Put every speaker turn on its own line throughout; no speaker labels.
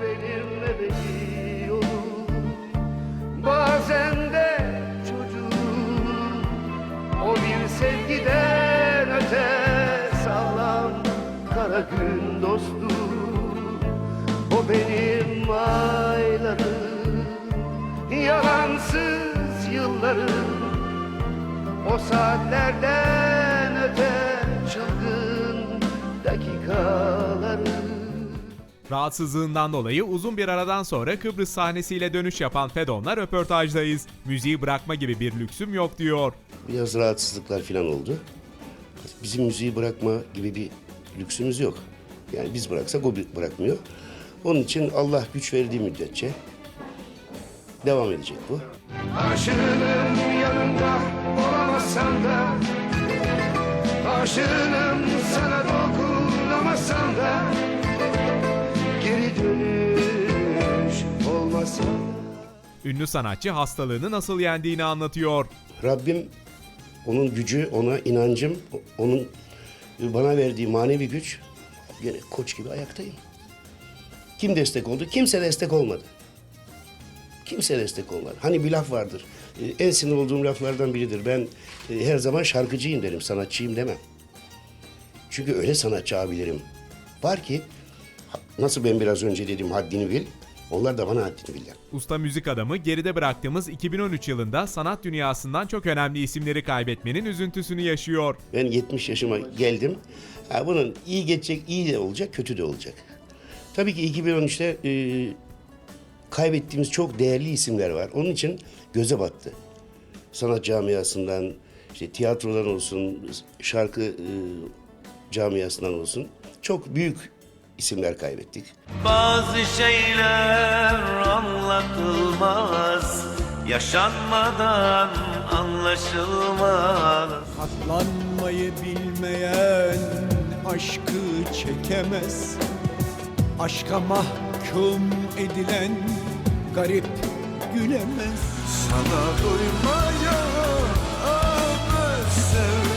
benim ebedi yolum Bazen de çocuğum O bir sevgiden öte sağlam Kara gün dostu. O benim aylarım Yalansız yıllarım. O saatlerden öte çılgın dakikalarım
Rahatsızlığından dolayı uzun bir aradan sonra Kıbrıs sahnesiyle dönüş yapan Fedon'la röportajdayız. Müziği bırakma gibi bir lüksüm yok diyor.
Biraz rahatsızlıklar falan oldu. Bizim müziği bırakma gibi bir lüksümüz yok. Yani biz bıraksak o bırakmıyor. Onun için Allah güç verdiği müddetçe devam edecek bu. Aşığının yanında olamazsan da Aşığının sana dokunamasam da Geri dönüş olmasa
Ünlü sanatçı hastalığını nasıl yendiğini anlatıyor.
Rabbim onun gücü, ona inancım, onun bana verdiği manevi güç yine koç gibi ayaktayım. Kim destek oldu? Kimse destek olmadı. Kimse destek olmadı. Hani bir laf vardır. e, En sinir olduğum laflardan biridir. Ben e, her zaman şarkıcıyım derim, sanatçıyım demem. Çünkü öyle sanatçı abilerim var ki nasıl ben biraz önce dedim haddini bil, onlar da bana haddini bilirler.
Usta müzik adamı geride bıraktığımız 2013 yılında sanat dünyasından çok önemli isimleri kaybetmenin üzüntüsünü yaşıyor.
Ben 70 yaşıma geldim. Ha, bunun iyi geçecek, iyi de olacak, kötü de olacak. Tabii ki 2013'te e, kaybettiğimiz çok değerli isimler var. Onun için göze battı. Sanat camiasından, işte tiyatrodan olsun, şarkı e, camiasından olsun. Çok büyük isimler kaybettik.
Bazı şeyler anlatılmaz Yaşanmadan anlaşılmaz.
Katlanmayı bilmeyen aşkı çekemez. Aşka mahkum edilen garip gülemez. Sana doymaya ağır sevgilim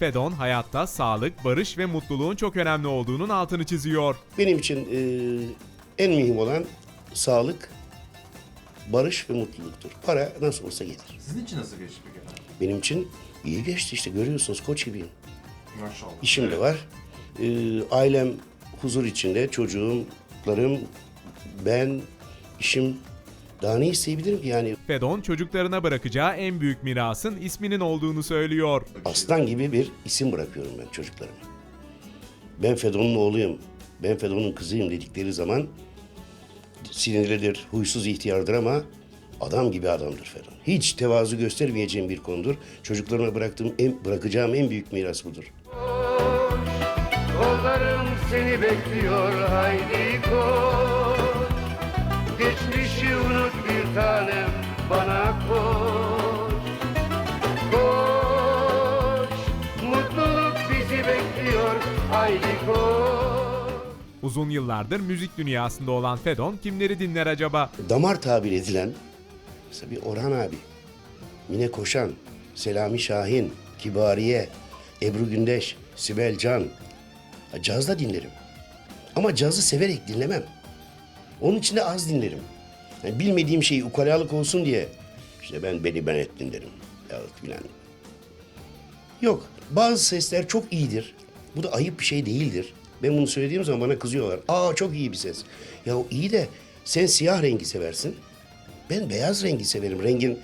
Fedon hayatta sağlık, barış ve mutluluğun çok önemli olduğunun altını çiziyor.
Benim için e, en mühim olan sağlık, barış ve mutluluktur. Para nasıl olsa gelir.
Sizin için nasıl geçti peki efendim?
Benim için iyi geçti işte görüyorsunuz koç gibiyim.
Maşallah.
İşim de var. Ee, ailem huzur içinde, çocuğumlarım, ben, işim. Daha ne isteyebilirim ki yani?
Fedon çocuklarına bırakacağı en büyük mirasın isminin olduğunu söylüyor.
Aslan gibi bir isim bırakıyorum ben çocuklarıma. Ben Fedon'un oğluyum, ben Fedon'un kızıyım dedikleri zaman sinirlidir, huysuz ihtiyardır ama adam gibi adamdır Fedon. Hiç tevazu göstermeyeceğim bir konudur. Çocuklarıma bıraktığım en, bırakacağım en büyük miras budur. Yollarım seni bekliyor haydi koş Geçmişi unut bir tanem bana koş Koş Mutluluk bizi bekliyor haydi koş
Uzun yıllardır müzik dünyasında olan Fedon kimleri dinler acaba?
Damar tabir edilen mesela bir Orhan abi, Mine Koşan, Selami Şahin, Kibariye, Ebru Gündeş, Sibel Can. Caz da dinlerim. Ama cazı severek dinlemem. Onun için de az dinlerim. Yani bilmediğim şey ukalalık olsun diye işte ben beni ben et dinlerim. Evet filan. Yok. Bazı sesler çok iyidir. Bu da ayıp bir şey değildir. Ben bunu söylediğim zaman bana kızıyorlar. Aa çok iyi bir ses. Ya o iyi de sen siyah rengi seversin. Ben beyaz rengi severim. Rengin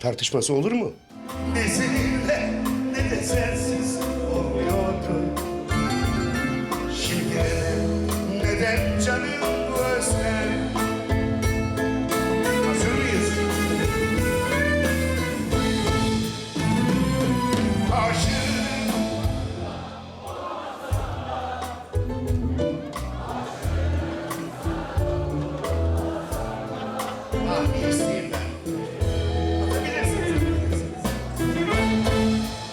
tartışması olur mu?
Ne seninle ne de sensiz Yes.